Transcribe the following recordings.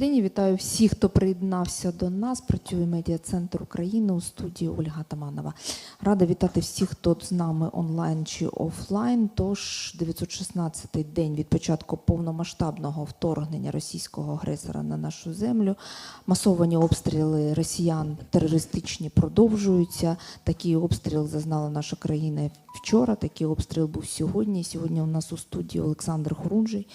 годині. Вітаю всіх, хто приєднався до нас. Працює медіа-центр України у студії Ольга Таманова. Рада вітати всіх, хто з нами онлайн чи офлайн. Тож 916-й день від початку повномасштабного вторгнення російського агресора на нашу землю. Масовані обстріли росіян терористичні продовжуються. Такий обстріл зазнала наша країна вчора. Такий обстріл був сьогодні. Сьогодні у нас у студії Олександр Хорунжий,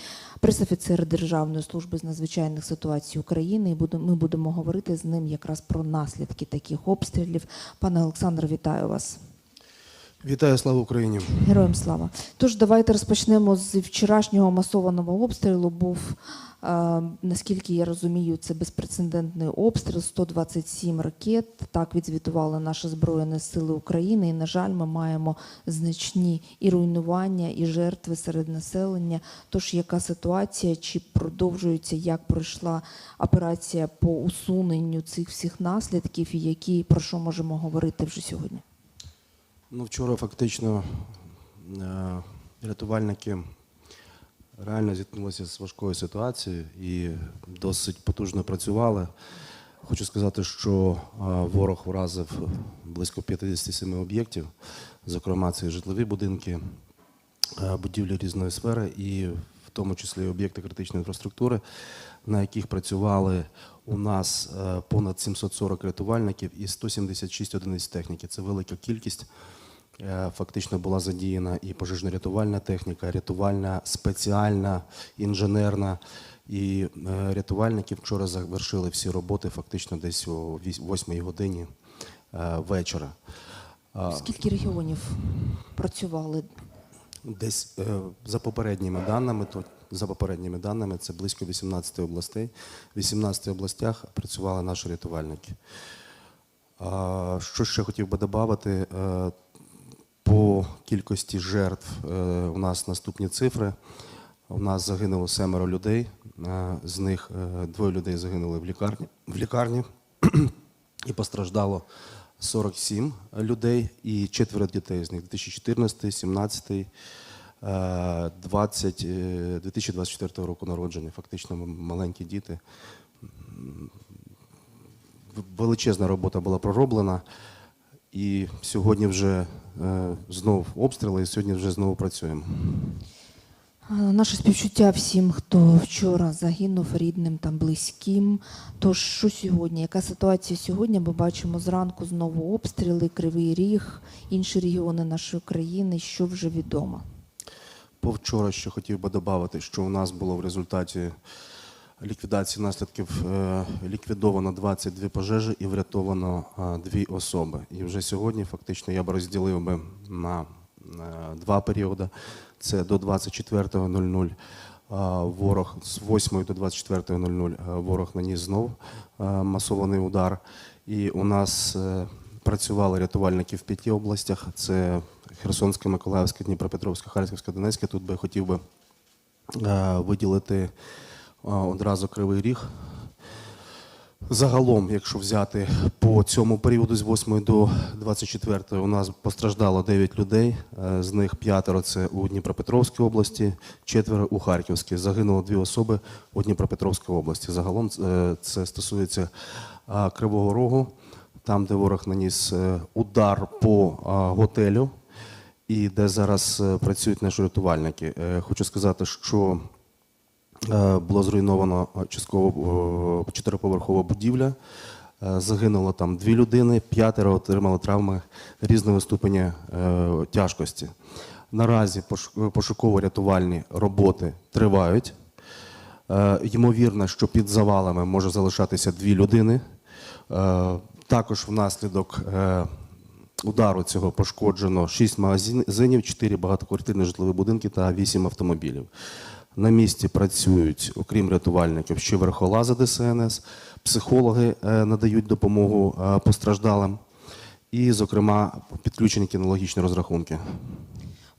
пресофіцер Державної служби з надзвичайних ситуацій України. І ми будемо говорити з ним якраз про наслідки таких обстрілів. Пане Олександр, вітаю вас. Вітаю, слава Україні! Героям слава. Тож давайте розпочнемо з вчорашнього масованого обстрілу. Був, е, наскільки я розумію, це безпрецедентний обстріл, 127 ракет. Так відзвітували наші Збройні Сили України. І, на жаль, ми маємо значні і руйнування, і жертви серед населення. Тож яка ситуація? Чи продовжується, як пройшла операція по усуненню цих всіх наслідків, і які про що можемо говорити вже сьогодні? Ну, вчора фактично е, рятувальники реально зіткнулися з важкою ситуацією і досить потужно працювали. Хочу сказати, що е, ворог вразив близько 57 об'єктів, зокрема, це житлові будинки, е, будівлі різної сфери, і в тому числі об'єкти критичної інфраструктури, на яких працювали у нас понад 740 рятувальників і 176 одиниць техніки. Це велика кількість. Е, Фактично була задіяна і пожежно-рятувальна техніка, рятувальна, спеціальна, інженерна. І е, рятувальники вчора завершили всі роботи фактично десь о 8 годині е, вечора. Скільки регіонів працювали? Десь за попередніми даними, то за попередніми даними, це близько 18 областей. В 18 областях працювали наші рятувальники. Що ще хотів би додати? Кількості жертв е, у нас наступні цифри. У нас загинуло семеро людей. Е, З них е, двоє людей загинули в лікарні. В лікарні і постраждало 47 людей і четверо дітей з них 2014, 17, е, 20, е, 2024 року народження. Фактично маленькі діти. Величезна робота була пророблена. І сьогодні вже знов обстріли, і сьогодні вже знову працюємо. Наше співчуття всім, хто вчора загинув рідним та близьким. Тож що сьогодні? Яка ситуація сьогодні? Ми бачимо зранку знову обстріли, Кривий Ріг, інші регіони нашої країни. Що вже відомо? Повчора ще хотів би додати, що у нас було в результаті ліквідації наслідків е, ліквідовано 22 пожежі і врятовано е, дві особи. І вже сьогодні фактично я б розділив би на е, два періоди. Це до 24.00 е, ворог з 8 до 24.00 е, ворог наніс знов масований удар. І у нас працювали рятувальники в п'яти областях. Це Херсонська, Миколаївська, Дніпропетровська, Харківська, Донецька. Тут би хотів би виділити одразу Кривий Ріг. Загалом, якщо взяти по цьому періоду з 8 до 24 у нас постраждало 9 людей. Е, З них п'ятеро це у Дніпропетровській області, четверо у Харківській. Загинуло дві особи у Дніпропетровській області. Загалом е, це стосується Кривого Рогу, там, де ворог наніс е, удар по готелю і де зараз працюють наші рятувальники. Хочу сказати, що було зруйновано е, частково е, чотириповерхова будівля. Е, Загинуло там дві людини, п'ятеро отримали травми різного ступеня е, тяжкості. Наразі пошуково-рятувальні роботи тривають. Е, Ймовірно, що під завалами може залишатися дві людини. Е, Також внаслідок е, удару цього пошкоджено 6 магазинів, 4 багатоквартирні житлові будинки та 8 автомобілів. На місці працюють, окрім рятувальників, ще верхолази ДСНС, психологи е, надають допомогу е, постраждалим, і, зокрема, підключені кінологічні розрахунки.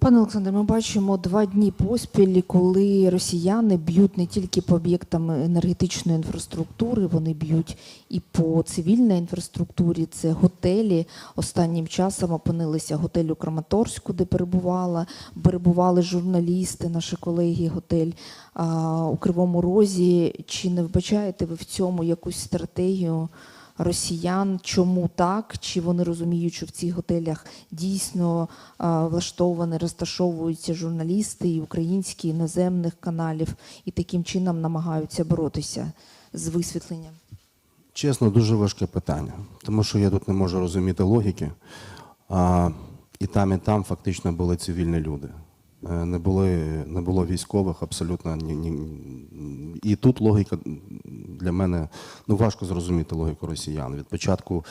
Пане Олександре, ми бачимо два дні поспіль, коли росіяни б'ють не тільки по об'єктам енергетичної інфраструктури, вони б'ють і по цивільній інфраструктурі. Це готелі. Останнім часом опинилися готель у Краматорську, де перебувала, перебували журналісти, наші колеги, готель а, у Кривому Розі. Чи не вбачаєте ви в цьому якусь стратегію? Росіян, чому так? Чи вони розуміють, що в цих готелях дійсно влаштовані, розташовуються журналісти і українські, і іноземних каналів, і таким чином намагаються боротися з висвітленням? Чесно, дуже важке питання, тому що я тут не можу розуміти логіки. А, і там, і там фактично були цивільні люди. Е, Не, були, не було військових абсолютно ні, ні. І тут логіка для мене ну важко зрозуміти логіку росіян. Від початку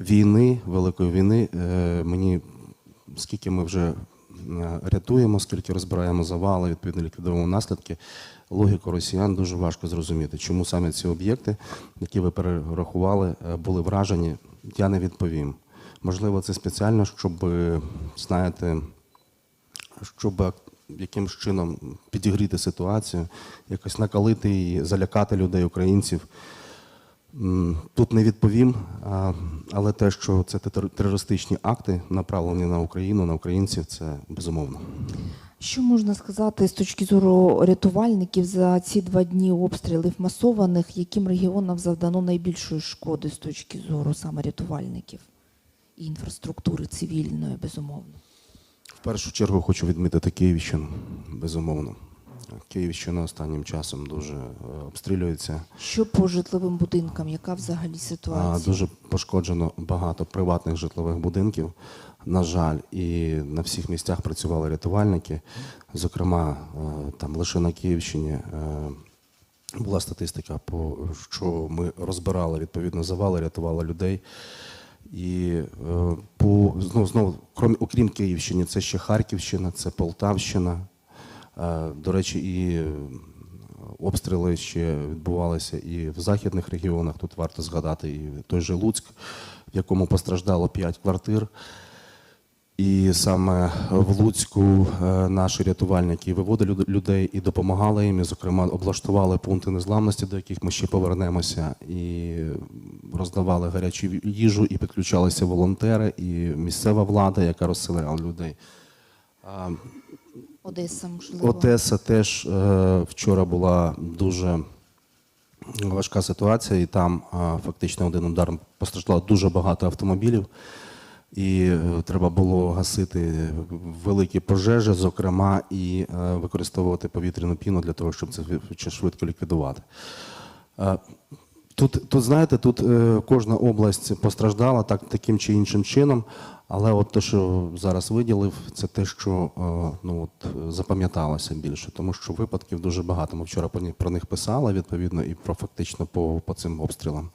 війни, великої війни, е, мені скільки ми вже е, рятуємо, скільки розбираємо завали, відповідно ліквідуємо наслідки. Логіку росіян дуже важко зрозуміти, чому саме ці об'єкти, які ви перерахували, були вражені. Я не відповім. Можливо, це спеціально, щоб знаєте, щоб якимсь чином підігріти ситуацію, якось накалити її, залякати людей, українців. Тут не відповім, але те, що це тер- терористичні акти, направлені на Україну, на українців, це безумовно. Що можна сказати з точки зору рятувальників за ці два дні обстрілів масованих, яким регіонам завдано найбільшої шкоди з точки зору саме рятувальників і інфраструктури цивільної, безумовно? Першу чергу хочу відмітити Київщину, безумовно. Київщина останнім часом дуже е, обстрілюється. Що по житловим будинкам? Яка взагалі ситуація? Дуже пошкоджено багато приватних житлових будинків. На жаль, і на всіх місцях працювали рятувальники. Зокрема, е, там лише на Київщині е, була статистика, по що ми розбирали відповідно завали, рятували людей. І е, по ну, знову, крім, окрім Київщини, це ще Харківщина, це Полтавщина. Е, До речі, і е, обстріли ще відбувалися і в західних регіонах. Тут варто згадати і той же Луцьк, в якому постраждало 5 квартир. І саме в Луцьку е, наші рятувальники виводили людей і допомагали їм. І, зокрема, облаштували пункти незламності, до яких ми ще повернемося, і роздавали гарячу їжу, і підключалися волонтери, і місцева влада, яка розселяла людей. Одеса, можливо. Одеса теж е, вчора була дуже важка ситуація, і там е, фактично один удар постраждало дуже багато автомобілів. І е, треба було гасити великі пожежі, зокрема, і е, використовувати повітряну піну для того, щоб це швидко ліквідувати. Е, Тут, тут знаєте, тут кожна область постраждала так, таким чи іншим чином, але от те, що зараз виділив, це те, що ну, от, запам'яталося більше, тому що випадків дуже багато. Ми вчора про них писали, відповідно, і про фактично по, по цим обстрілам.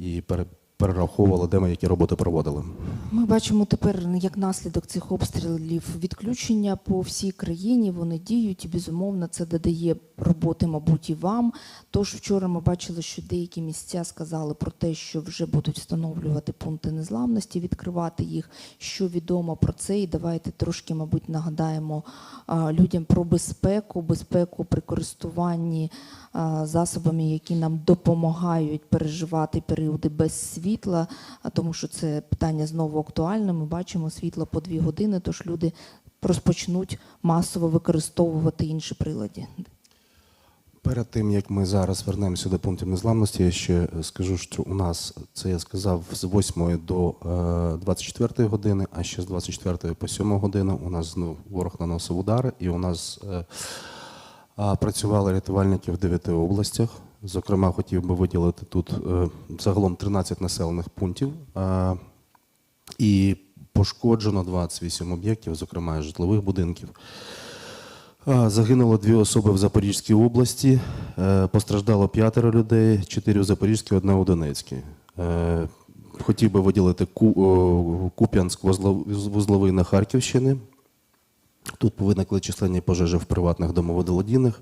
І пере, перераховували, де ми які роботи проводили. Ми бачимо тепер як наслідок цих обстрілів відключення по всій країні. Вони діють і безумовно це додає роботи, мабуть, і вам. Тож вчора ми бачили, що деякі місця сказали про те, що вже будуть встановлювати пункти незламності, відкривати їх. Що відомо про це, і давайте трошки, мабуть, нагадаємо людям про безпеку, безпеку при користуванні засобами, які нам допомагають переживати періоди без світла, тому що це питання знову актуальне. Ми бачимо світло по дві години, тож люди розпочнуть масово використовувати інші прилади. Перед тим як ми зараз вернемося до пунктів незламності, я ще скажу, що у нас це я сказав з 8 до е, 24 години, а ще з 24 по 7 годину у нас знову ворог наносив удари, і у нас е, працювали рятувальники в 9 областях. Зокрема, хотів би виділити тут е, загалом 13 населених пунктів. і пошкоджено 28 об'єктів, зокрема житлових будинків. Загинуло дві особи в Запорізькій області, е, постраждало п'ятеро людей, чотири в Запорізькій, одна у Донецькій. Е, Хотів би виділити Куп'янськ вузлов- вузловий на Харківщині. Тут виникли численні пожежі в приватних домоволодіннях,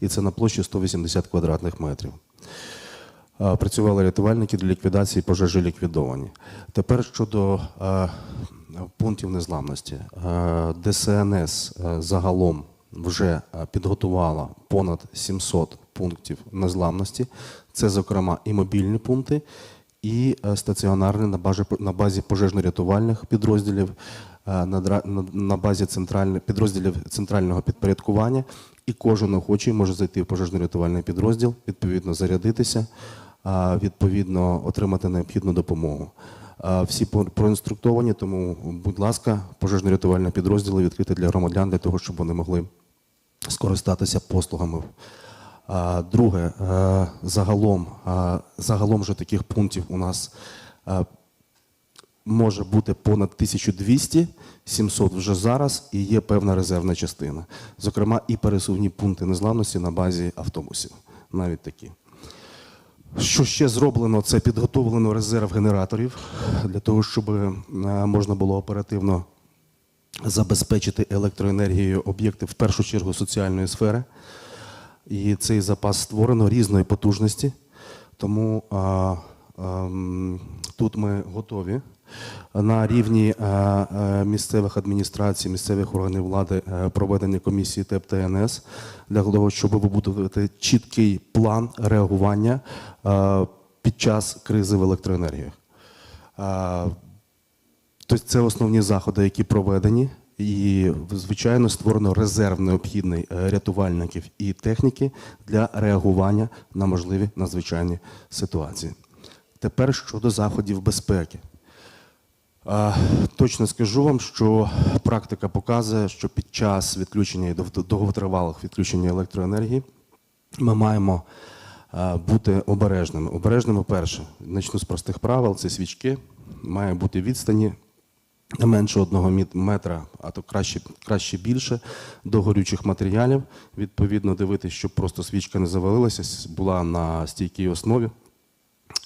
і це на площі 180 квадратних метрів. Працювали рятувальники для ліквідації пожежі ліквідовані. Тепер щодо пунктів незламності. ДСНС загалом вже підготувала понад 700 пунктів незламності. Це, зокрема, і мобільні пункти, і стаціонарні на базі, пожежно-рятувальних підрозділів, на, дра- на, базі центральних підрозділів центрального підпорядкування. І кожен охочий може зайти в пожежно-рятувальний підрозділ, відповідно зарядитися, відповідно отримати необхідну допомогу. Всі по- проінструктовані, тому, будь ласка, пожежно-рятувальні підрозділи відкриті для громадян для того, щоб вони могли скористатися послугами. Друге, е, загалом, е, загалом же таких пунктів у нас е, може бути понад 1200, 700 вже зараз, і є певна резервна частина. Зокрема, і пересувні пункти незламності на базі автобусів, навіть такі. Що ще зроблено, це підготовлено резерв генераторів для того, щоб е, можна було оперативно забезпечити електроенергією об'єкти в першу чергу соціальної сфери. І цей запас створено різної потужності. Тому а, ем, тут ми готові. На рівні е, е, місцевих адміністрацій, місцевих органів влади е, проведення комісії ТЕП ТНС для того, щоб вибудувати чіткий план реагування під час кризи в електроенергії. Е, Тобто це основні заходи, які проведені, і звичайно створено резерв необхідний рятувальників і техніки для реагування на можливі надзвичайні ситуації. Тепер щодо заходів безпеки. Точно скажу вам, що практика показує, що під час відключення і довготривалих відключення електроенергії ми маємо бути обережними. Обережними перше. Почну з простих правил: це свічки, має бути відстані не менше одного метра, а то краще, краще більше до горючих матеріалів. Відповідно, дивитися, щоб просто свічка не завалилася, була на стійкій основі.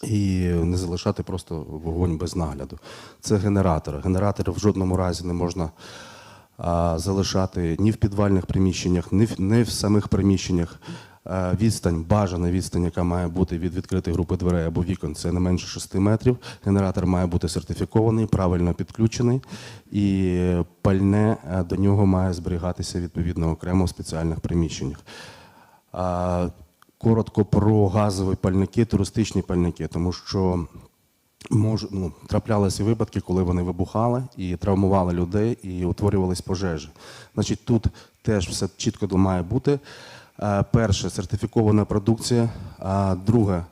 І не залишати просто вогонь без нагляду. Це генератори. Генератори в жодному разі не можна а, залишати ні в підвальних приміщеннях, ні в, ні в самих приміщеннях. А, відстань, бажана відстань, яка має бути від відкритої групи дверей або вікон, це не менше 6 метрів. Генератор має бути сертифікований, правильно підключений, і пальне до нього має зберігатися відповідно окремо в спеціальних приміщеннях. А, Коротко про газові пальники, туристичні пальники, тому що мож, ну, траплялися випадки, коли вони вибухали і травмували людей, і утворювались пожежі. Значить, тут теж все чітко має бути. Е, Перше сертифікована продукція. А друге, е,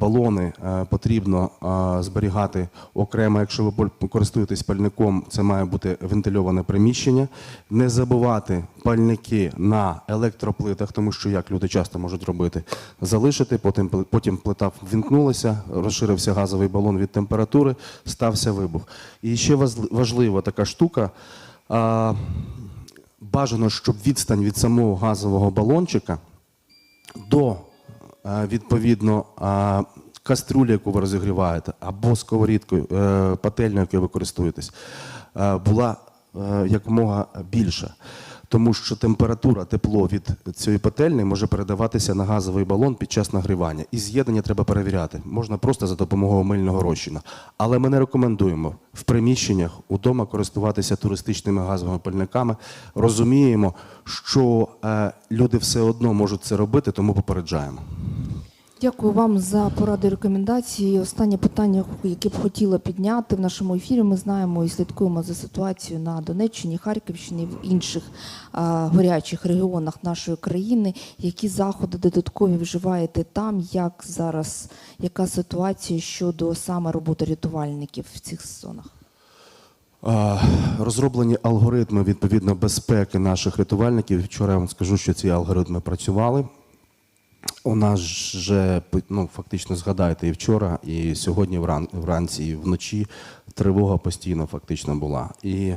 балони е, потрібно е, зберігати окремо. Якщо ви користуєтесь пальником, це має бути вентильоване приміщення. Не забувати пальники на електроплитах, тому що як люди часто можуть робити, залишити, потім, потім плита ввімкнулася, розширився газовий балон від температури, стався вибух. І ще важлива така штука. Бажано, щоб відстань від самого газового балончика до е, відповідно е, каструлі, яку ви розігріваєте, або сковорідкою, пательню, пательнею, якою ви користуєтесь, е, була е, якомога більша. Тому що температура, тепло від цієї пательні може передаватися на газовий балон під час нагрівання. І з'єднання треба перевіряти. Можна просто за допомогою мильного розчину. Але ми не рекомендуємо в приміщеннях удома користуватися туристичними газовими пальниками. Розуміємо, що е, люди все одно можуть це робити, тому попереджаємо. Дякую вам за поради рекомендації. Останнє питання, яке б хотіла підняти в нашому ефірі. Ми знаємо і слідкуємо за ситуацією на Донеччині, Харківщині, в інших а, гарячих регіонах нашої країни. Які заходи додаткові вживаєте там? Як зараз яка ситуація щодо саме роботи рятувальників в цих зонах? Розроблені алгоритми відповідно безпеки наших рятувальників. Вчора я вам скажу, що ці алгоритми працювали. У нас же ну, фактично згадайте і вчора, і сьогодні вран, вранці, і вночі тривога постійно фактично була. І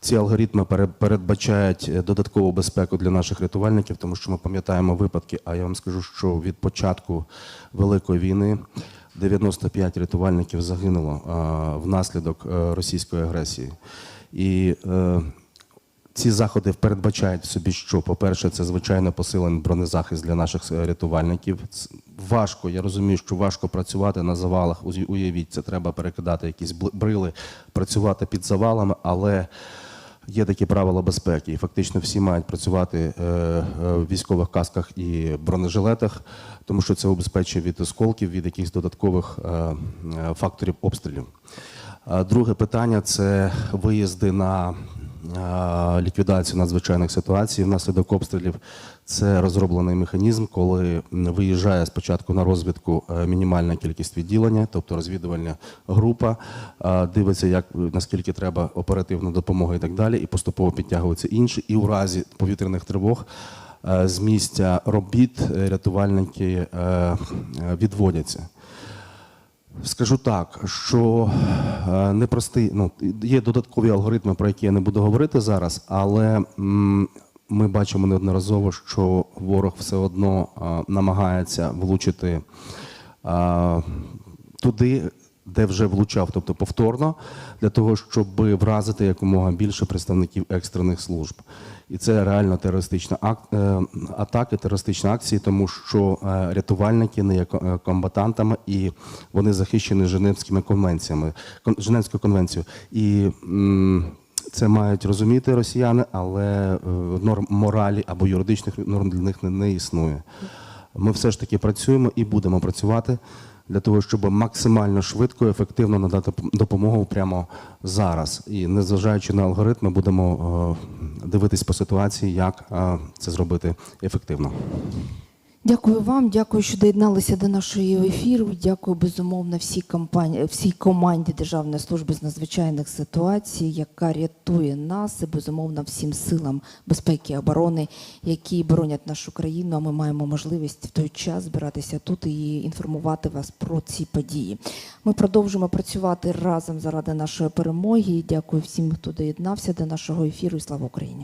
ці алгоритми пере- передбачають е, додаткову безпеку для наших рятувальників, тому що ми пам'ятаємо випадки. А я вам скажу, що від початку Великої війни 95 рятувальників загинуло а, внаслідок е, російської агресії. І е, ці заходи передбачають в собі, що, по-перше, це звичайно посилений бронезахист для наших е, рятувальників. Важко. Я розумію, що важко працювати на завалах. Уявіть, це треба перекидати якісь брили, працювати під завалами, але є такі правила безпеки. І фактично всі мають працювати е, е, в військових касках і бронежилетах, тому що це убезпечує від осколків, від якихось додаткових факторів обстрілів. Друге питання це виїзди на ліквідацію надзвичайних ситуацій внаслідок обстрілів. Це розроблений механізм, коли виїжджає спочатку на розвідку е, мінімальна кількість відділення, тобто розвідувальна група, дивиться, як наскільки треба оперативна допомога і так далі, і поступово підтягуються інші. І у разі повітряних тривог е, з місця робіт е, рятувальники відводяться. Скажу так, що е, непростий, ну, є додаткові алгоритми, про які я не буду говорити зараз, але ми бачимо неодноразово, що ворог все одно е, намагається влучити е, туди, де вже влучав, тобто повторно, для того, щоб вразити якомога більше представників екстрених служб. І це реально терористична ак... е, атаки, терористичні акції, тому що е, рятувальники не є е, комбатантами і вони захищені Женевськими конвенціями, Женевською конвенцією. І це мають розуміти росіяни, але норм моралі або юридичних норм для них не існує. Ми все ж таки працюємо і будемо працювати для того, щоб максимально швидко і ефективно надати допомогу прямо зараз. І незважаючи на алгоритми, будемо е, дивитись по ситуації, як е, це зробити ефективно. Дякую вам, дякую, що доєдналися до нашого ефіру. Дякую безумовно всій компанії, всій команді Державної служби з надзвичайних ситуацій, яка рятує нас, і безумовно всім силам безпеки і оборони, які боронять нашу країну. А ми маємо можливість в той час збиратися тут і інформувати вас про ці події. Ми продовжимо працювати разом заради нашої перемоги. Дякую всім, хто доєднався до нашого ефіру. І слава Україні!